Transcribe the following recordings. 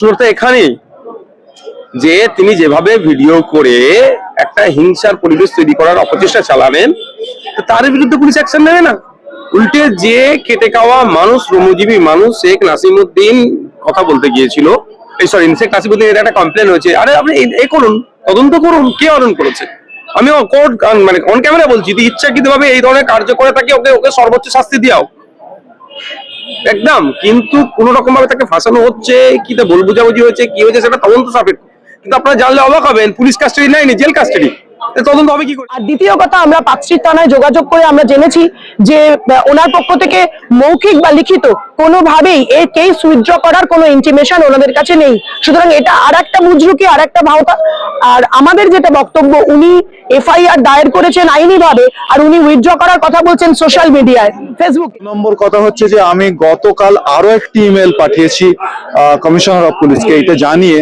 তো এখানেই যে তিনি যেভাবে ভিডিও করে একটা হিংসার পরিবেশ তৈরি করার অপচেষ্টা চালাবেন তার বিরুদ্ধে পুলিশ অ্যাকশন নেবে না? উল্টে যে খেটে খাওয়া মানুষ, শ্রমজীবী মানুষ, শেখ নাসিমুদ্দিন কথা বলতে গিয়েছিল। এই সরি শেখ নাসিমুদ্দিন এটা একটা কমপ্লেন হয়েছে। আরে আপনি এই করুন, তদন্ত করুন, কে অরণ করেছে? আমি কোর্ট মানে অন ক্যামেরা বলছি, যদি ইচ্ছাকৃত ভাবে এই ধরনের কার্য করে থাকে, ওকে ওকে সর্বোচ্চ শাস্তি দিয়াও। একদম, কিন্তু কোন রকম ভাবে তাকে ফাঁসানো হচ্ছে, কি তা ভুল বুঝাবুঝি হয়েছে, কি হয়েছে সেটা তদন্ত সাপেক্ষ। কিন্তু আপনারা জানলে অবাক হবেন, পুলিশ কাস্টাডি নেয়নি জেল কাস্টাডি তদন্ত হবে কি আর দ্বিতীয় কথা, আমরা যোগাযোগ করে আমরা জেনেছি যে ওনার পক্ষ থেকে মৌখিক বা লিখিত কোনোভাবেই এই কেস উইথড্র করার কোনো ইন্টিমেশন ওনাদের কাছে নেই। সুতরাং এটা আর একটা বুজরুকি আর একটা ভাওতা। আর আমাদের যেটা বক্তব্য, উনি এফআইআর দায়ের করেছেন আইনি ভাবে আর উনি উইথড্র করার কথা বলছেন সোশ্যাল মিডিয়ায় ফেসবুক নম্বর কথা হচ্ছে যে, আমি গতকাল আরও একটি ইমেল পাঠিয়েছি কমিশনার অফ পুলিশকে এটা জানিয়ে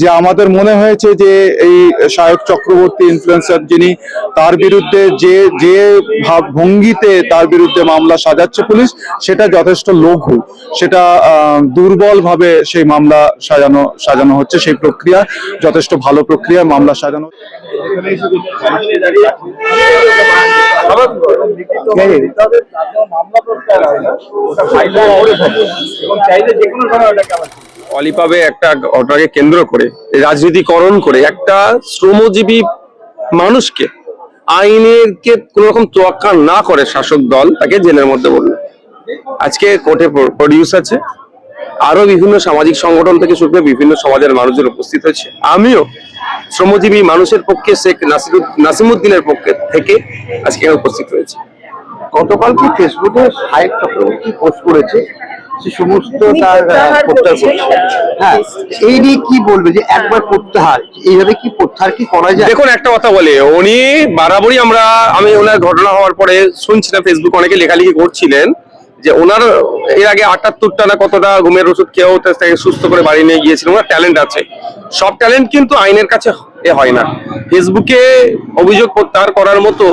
যে, আমাদের মনে হয়েছে যে, এই শায়ক চক্রবর্তী ইনফ্লুয়েন্সার যিনি, তার বিরুদ্ধে যে যে ভাব ভঙ্গিতে তার বিরুদ্ধে মামলা সাজাচ্ছে পুলিশ, সেটা যথেষ্ট লঘু। সেটা দুর্বল ভাবে সেই মামলা সাজানো সাজানো হচ্ছে, সেই প্রক্রিয়া, যথেষ্ট ভালো প্রক্রিয়া মামলা সাজানো। অলিপাবে একটা ঘটনাকে কেন্দ্র করে, রাজনীতিকরণ করে একটা শ্রমজীবী মানুষকে আইনের কে কোন রকম তোয়াক্কা না করে শাসক দল তাকে জেলের মধ্যে বলল। আজকে কোর্টে প্রডিউস আছে। আরও বিভিন্ন সামাজিক সংগঠন থেকে শুরু করে বিভিন্ন সমাজের মানুষজন উপস্থিত হয়েছে। আমিও শ্রমজীবী মানুষের পক্ষে শেখ নাসিরুদ- নাসিমুদ্দিনের পক্ষে থেকে আজকে উপস্থিত হয়েছে। গতকাল কি ফেসবুকে সাহেব চক্রবর্তী পোস্ট করেছে সে সমস্ত তার প্রত্যাহার হ্যাঁ এই নিয়ে কি বলবে যে একবার প্রত্যাহার এইভাবে কি প্রত্যাহার কি করা যায়? দেখুন একটা কথা বলে উনি বরাবরই আমরা আমি ওনার ঘটনা হওয়ার পরে শুনছিলাম ফেসবুক অনেকে লেখালেখি করছিলেন। যে ওনার, এর আগে আটাত্তরটা না কতটা ঘুমের ওষুধ খেয়েও তাকে সুস্থ করে বাড়ি নিয়ে গিয়েছিল, ওনার ট্যালেন্ট আছে। সব ট্যালেন্ট কিন্তু আইনের কাছে এ হয় না। ফেসবুকে অভিযোগ প্রত্যাহার করার মতো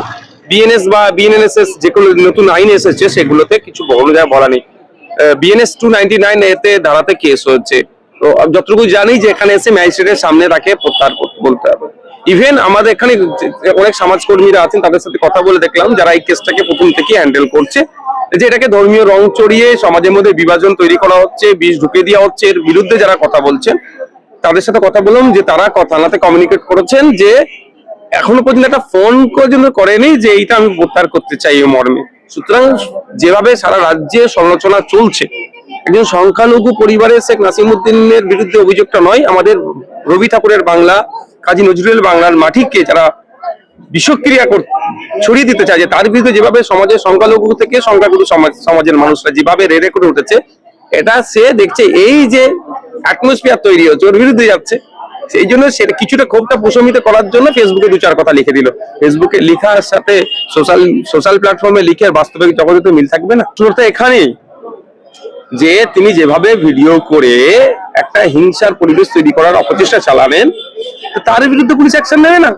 বিএনএস বা বিএনএসএস যেগুলো নতুন আইন এসেছে, সেগুলোতে কিছু বলা যায় বলা নেই। বিএনএস টু নাইনটি নাইন এতে ধারাতে কেস হচ্ছে তো যতটুকু জানি যে এখানে এসে ম্যাজিস্ট্রেটের সামনে তাকে প্রত্যাহার বলতে হবে। ইভেন আমাদের এখানে অনেক সমাজকর্মীরা আছেন, তাদের সাথে কথা বলে দেখলাম, যারা এই কেসটাকে প্রথম থেকে হ্যান্ডেল করছে। যে এটাকে ধর্মীয় রং চড়িয়ে সমাজের মধ্যে বিভাজন তৈরি করা হচ্ছে, বিষ ঢুকে দেওয়া হচ্ছে, এর বিরুদ্ধে যারা কথা বলছেন, তাদের সাথে কথা বললাম যে তারা থানাতে কমিউনিকেট করেছেন যে এখনও পর্যন্ত একটা ফোন পর্যন্ত করেনি যে এইটা আমি প্রত্যাহার করতে চাই এই মর্মে। সুতরাং যেভাবে সারা রাজ্যে সমালোচনা চলছে, একজন সংখ্যালঘু পরিবারের শেখ নাসিমুদ্দিনের বিরুদ্ধে অভিযোগটা নয়, আমাদের রবি ঠাকুরের বাংলা, কাজী নজরুল বাংলার মাটিকে যারা বিষক্রিয়া কর ছড়িয়ে দিতে চায় যে তার বিরুদ্ধে যেভাবে সমাজের সংখ্যালঘু থেকে সংখ্যাগুরু সমাজ সমাজের মানুষরা যেভাবে রেড়ে করে উঠেছে, এটা সে দেখছে এই যে অ্যাটমসফিয়ার তৈরি হচ্ছে, ওর বিরুদ্ধে যাচ্ছে। সেই জন্য সে কিছুটা ক্ষোভটা প্রশমিত করার জন্য ফেসবুকে দু চার কথা লিখে দিল। ফেসবুকে লেখার সাথে সোশ্যাল সোশ্যাল প্ল্যাটফর্মে লিখে আর বাস্তবে জগতে তো মিল থাকবে না? শুরুটা এখানেই। যে তিনি যেভাবে ভিডিও করে একটা হিংসার পরিবেশ তৈরি করার অপচেষ্টা চালাবেন তার বিরুদ্ধে পুলিশ অ্যাকশন নেবে না?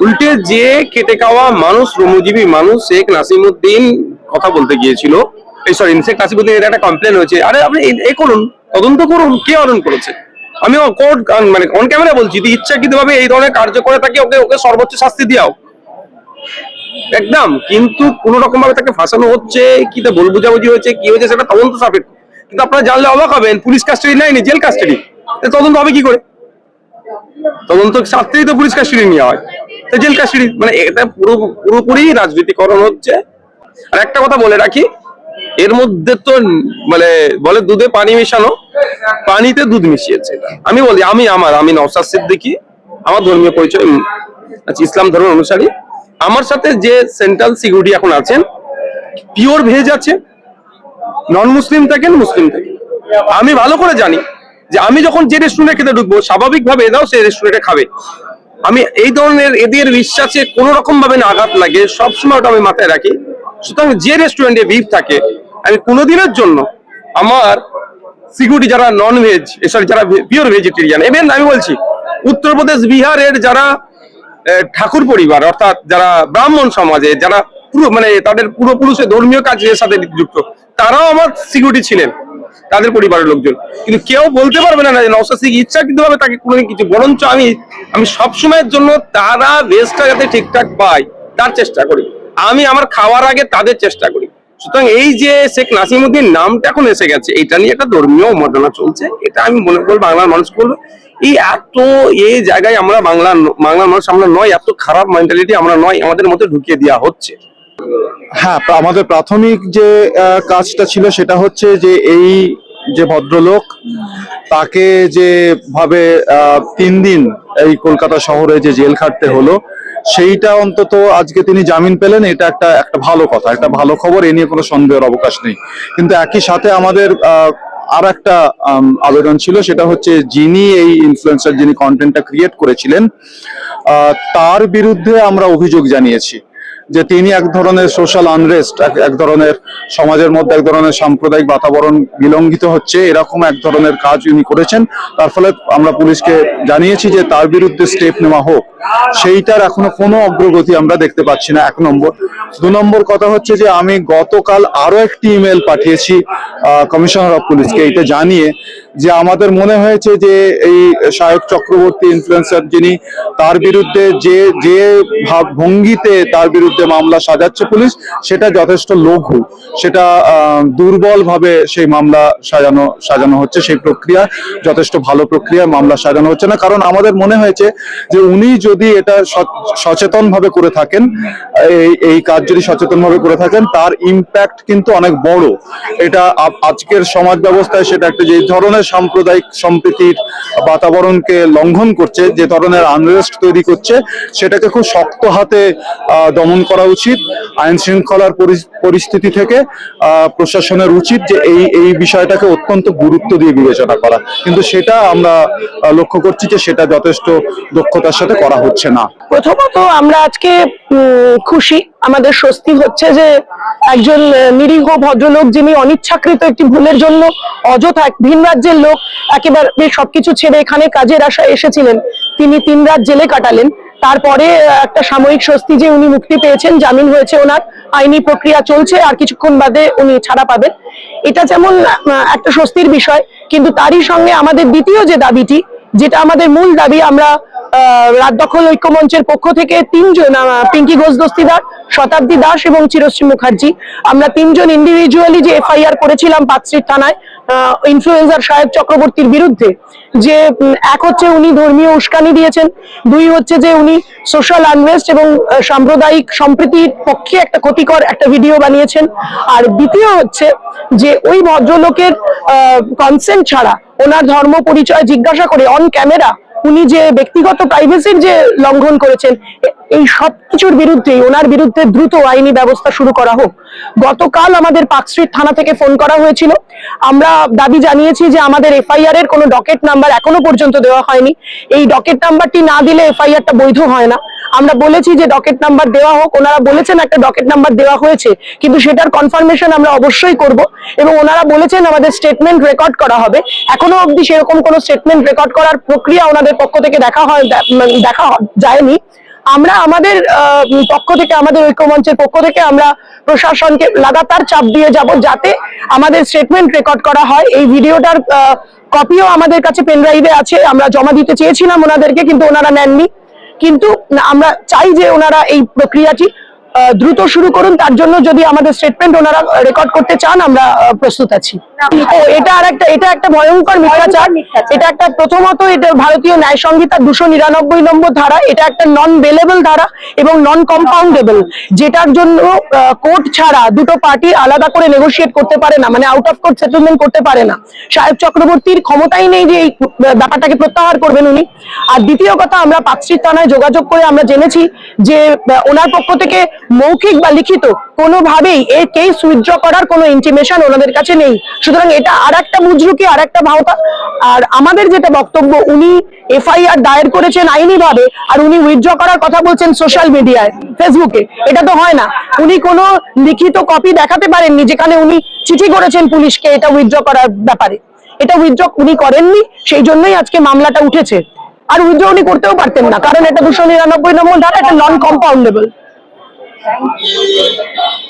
উল্টে যে খেটে খাওয়া মানুষ, শ্রমজীবী মানুষ, শেখ নাসিমুদ্দিন কথা বলতে গিয়েছিল। এই সরি শেখ নাসিমুদ্দিন, এটা একটা কমপ্লেন হয়েছে আরে, আপনি এই করুন, তদন্ত করুন, কে অরণ করেছে? আমি কোর্ট মানে অন ক্যামেরা বলছি, যদি ইচ্ছাকৃত ভাবে এই ধরনের কার্য করে থাকে ওকে ওকে সর্বোচ্চ শাস্তি দিয়াও। একদম, কিন্তু কোন রকম ভাবে তাকে ফাঁসানো হচ্ছে, কি তা ভুল বুঝাবুঝি হয়েছে, কি হয়েছে, সেটা তদন্ত সাপেক্ষ। কিন্তু আপনারা জানলে অবাক হবেন, পুলিশ কাস্টাডি নেয়নি জেল কাস্টাডি তদন্ত হবে কি করে? তদন্ত সাথেই তো পুলিশ কাস্টাডি নেওয়া হয়। জেল কাস্টাডি মানে এটা পুরো পুরোপুরি রাজনীতিকরণ হচ্ছে। আর একটা কথা বলে রাখি এর মধ্যে তো মানে বলে দুধে পানি মেশানো পানিতে দুধ মিশিয়েছে। আমি বলি আমি আমার আমি নওসাদ সিদ্দিকি আমার ধর্মীয় পরিচয় আচ্ছা, ইসলাম ধর্ম অনুসারী। আমার সাথে যে সেন্ট্রাল সিকিউরিটি এখন আছেন পিওর ভেজ আছে নন মুসলিম থাকেন মুসলিম থাকেন। আমি ভালো করে জানি যে আমি যখন যে রেস্টুরেন্টে খেতে ঢুকবো স্বাভাবিকভাবে এরাও সেই রেস্টুরেন্টে খাবে। আমি এই ধরনের এদের বিশ্বাসে কোন রকম ভাবে না আঘাত লাগে সবসময় ওটা আমি মাথায় রাখি। সুতরাং যে রেস্টুরেন্টে বিফ থাকে, আমি কোনোদিনের জন্য আমার সিকিউরিটি যারা নন ভেজ সরি যারা পিওর ভেজিটেরিয়ান এভেন আমি বলছি, উত্তরপ্রদেশ, বিহারের যারা ঠাকুর পরিবার, অর্থাৎ যারা ব্রাহ্মণ সমাজে, যারা পুরো মানে তাদের পূর্বপুরুষের ধর্মীয় কাজের সাথে যুক্ত, তারাও আমার সিকিউরিটি ছিলেন। তাদের পরিবারের লোকজন। কিন্তু কেউ বলতে পারবে না যে সিদ্দিকী ইচ্ছা কিন্তু ভাবে তাকে কোনোদিন কিছু, বরঞ্চ আমি আমি সবসময়ের জন্য তারা রেস্টটা যাতে ঠিকঠাক পায়, তার চেষ্টা করি। আমি আমার খাওয়ার আগে তাদের চেষ্টা করি। সুতরাং এই যে শেখ নাসিমুদ্দিন নামটা এখন এসে গেছে, এটা নিয়ে একটা ধর্মীয় উন্মাদনা চলছে, এটা আমি মনে করব বাংলার মানুষ বলব এই এত, এই জায়গায় আমরা বাংলা বাংলার মানুষ আমরা নয়, এত খারাপ মেন্টালিটি আমরা নয়, আমাদের মধ্যে ঢুকিয়ে দেওয়া হচ্ছে। হ্যাঁ আমাদের প্রাথমিক যে কাজটা ছিল সেটা হচ্ছে যে এই যে ভদ্রলোক, তাকে যে ভাবে তিন দিন এই কলকাতা শহরে যে জেল খাটতে হলো, সেইটা অন্তত আজকে তিনি জামিন পেলেন, এটা একটা একটা ভালো কথা, একটা ভালো খবর, এ নিয়ে কোনো সন্দেহের অবকাশ নেই। কিন্তু একই সাথে আমাদের আর একটা আবেদন ছিল, সেটা হচ্ছে যিনি এই ইনফ্লুয়েন্সার যিনি কন্টেন্টটা ক্রিয়েট করেছিলেন তার বিরুদ্ধে আমরা অভিযোগ জানিয়েছি। যে তিনি এক ধরনের সোশ্যাল আনরেস্ট এক ধরনের সমাজের মধ্যে এক ধরনের সাম্প্রদায়িক বাতাবরণ বিলঙ্ঘিত হচ্ছে, এরকম এক ধরনের কাজ উনি করেছেন। তার ফলে আমরা পুলিশকে জানিয়েছি যে তার বিরুদ্ধে স্টেপ নেওয়া হোক। সেইটার এখনও কোনো অগ্রগতি আমরা দেখতে পাচ্ছি না, এক নম্বর। দু নম্বর কথা হচ্ছে যে আমি গতকাল আরও একটি ইমেল পাঠিয়েছি কমিশনার অফ পুলিশকে এটা জানিয়ে যে আমাদের মনে হয়েছে যে এই শায়ক চক্রবর্তী ইনফ্লুয়েন্সার যিনি, তার বিরুদ্ধে যে যে ভাব ভঙ্গিতে তার বিরুদ্ধে মামলা সাজাচ্ছে পুলিশ, সেটা যথেষ্ট লঘু। সেটা দুর্বল ভাবে সেই মামলা সাজানো সাজানো হচ্ছে, সেই প্রক্রিয়া, যথেষ্ট ভালো প্রক্রিয়া মামলা সাজানো হচ্ছে না। কারণ আমাদের মনে হয়েছে যে উনি যদি এটা সচেতন ভাবে করে থাকেন, এই এই কাজ যদি সচেতনভাবে করে থাকেন, তার ইম্প্যাক্ট কিন্তু অনেক বড়। এটা আজকের সমাজ ব্যবস্থায় সেটা একটা যে ধরনের সাম্প্রদায়িক সম্প্রীতির বাতাবরণকে লঙ্ঘন করছে, যে ধরনের আনরেস্ট তৈরি করছে, সেটাকে খুব শক্ত হাতে দমন করা উচিত। আইন শৃঙ্খলার পরিস্থিতি থেকে প্রশাসনের উচিত যে এই এই বিষয়টাকে অত্যন্ত গুরুত্ব দিয়ে বিবেচনা করা। কিন্তু সেটা আমরা লক্ষ্য করছি যে সেটা যথেষ্ট দক্ষতার সাথে করা হচ্ছে না। প্রথমত আমরা আজকে খুশি। আমাদের স্বস্তি হচ্ছে যে একজন নিরীহ ভদ্রলোক যিনি অনিচ্ছাকৃত একটি ভুলের জন্য অযথা ভিন রাজ্যের লোক, একেবারে সবকিছু ছেড়ে এখানে কাজের আশায় এসেছিলেন। তিনি তিন রাত জেলে কাটালেন। তারপরে একটা সাময়িক স্বস্তি যে উনি মুক্তি পেয়েছেন, জামিন হয়েছে ওনার। আইনি প্রক্রিয়া চলছে, আর কিছুক্ষণ বাদে উনি ছাড়া পাবেন। এটা যেমন একটা স্বস্তির বিষয়, কিন্তু তারই সঙ্গে আমাদের দ্বিতীয় যে দাবিটি, যেটা আমাদের মূল দাবি, আমরা রাত দখল ঐক্য মঞ্চের পক্ষ থেকে তিনজন পিঙ্কি ঘোষ দস্তিদার শতাব্দী দাস এবং চিরশ্রী মুখার্জি। আমরা তিনজন ইন্ডিভিজুয়ালি যে এফআইআর করেছিলাম পাঁচশ্রীর থানায় ইনফ্লুয়েন্সার সাহেব চক্রবর্তীর বিরুদ্ধে, যে এক হচ্ছে উনি ধর্মীয় উস্কানি দিয়েছেন, দুই হচ্ছে যে উনি সোশ্যাল আনরেস্ট এবং সাম্প্রদায়িক সম্প্রীতির পক্ষে একটা ক্ষতিকর একটা ভিডিও বানিয়েছেন। আর দ্বিতীয় হচ্ছে যে ওই ভদ্রলোকের কনসেন্ট ছাড়া ওনার ধর্ম পরিচয় জিজ্ঞাসা করে অন ক্যামেরা উনি যে ব্যক্তিগত প্রাইভেসির যে লঙ্ঘন করেছেন এই সব কিছুর বিরুদ্ধে ওনার বিরুদ্ধে দ্রুত আইনি ব্যবস্থা শুরু করা হোক। গতকাল আমাদের পার্ক স্ট্রিট থানা থেকে ফোন করা হয়েছিল। আমরা দাবি জানিয়েছি যে আমাদের এফআইআর এর কোনো ডকেট নাম্বার এখনও পর্যন্ত দেওয়া হয়নি। এই ডকেট নাম্বারটি না দিলে এফআইআরটা বৈধ হয় না। আমরা বলেছি যে ডকেট নাম্বার দেওয়া হোক, ওনারা বলেছেন একটা ডকেট নাম্বার দেওয়া হয়েছে, কিন্তু সেটার কনফার্মেশন আমরা অবশ্যই করব এবং ওনারা বলেছেন আমাদের স্টেটমেন্ট রেকর্ড করা হবে। এখনও অবধি সেরকম কোনো স্টেটমেন্ট রেকর্ড করার প্রক্রিয়া ওনাদের পক্ষ থেকে দেখা হয় দেখা যায়নি। আমরা আমাদের পক্ষ থেকে, আমাদের ঐক্যমঞ্চের পক্ষ থেকে আমরা প্রশাসনকে লাগাতার চাপ দিয়ে যাব যাতে আমাদের স্টেটমেন্ট রেকর্ড করা হয়। এই ভিডিওটার কপিও আমাদের কাছে পেনড্রাইভে আছে। আমরা জমা দিতে চেয়েছিলাম ওনাদেরকে, কিন্তু ওনারা নেননি। কিন্তু আমরা চাই যে ওনারা এই প্রক্রিয়াটি দ্রুত শুরু করুন। তার জন্য যদি আমাদের স্টেটমেন্ট ওনারা রেকর্ড করতে চান, আমরা প্রস্তুত আছি। এটা আর একটা এটা একটা ভয়ঙ্কর মিথ্যাচার। এটা একটা প্রথমত এটা ভারতীয় ন্যায় সংহিতার দুশো নিরানব্বই নম্বর ধারা। এটা একটা নন বেলেবল ধারা এবং নন কম্পাউন্ডেবল যেটার জন্য কোর্ট ছাড়া দুটো পার্টি আলাদা করে নেগোশিয়েট করতে পারে না মানে আউট অফ কোর্ট সেটেলমেন্ট করতে পারে না। সাহেব চক্রবর্তীর ক্ষমতাই নেই যে এই ব্যাপারটাকে প্রত্যাহার করবেন উনি। আর দ্বিতীয় কথা আমরা পাঁচটি থানায় যোগাযোগ করে আমরা জেনেছি যে ওনার পক্ষ থেকে মৌখিক বা লিখিত কোনোভাবেই এই কেস উইথড্র করার কোনো ইন্টিমেশন ওনাদের কাছে নেই। সুতরাং এটা আর একটা বুজরুকি আর একটা ভাওতা। আর আমাদের যেটা বক্তব্য, উনি এফআইআর দায়ের করেছেন আইনি ভাবে আর উনি উইথড্র করার কথা বলছেন সোশ্যাল মিডিয়ায় ফেসবুকে এটা তো হয় না। উনি কোনো লিখিত কপি দেখাতে পারেননি যেখানে উনি চিঠি করেছেন পুলিশকে এটা উইথড্র করার ব্যাপারে। এটা উইথড্র উনি করেননি, সেই জন্যই আজকে মামলাটা উঠেছে। আর উইথড্র উনি করতেও পারতেন না, কারণ এটা দুশো নিরানব্বই নম্বর ধারা, এটা নন কম্পাউন্ডেবল 来。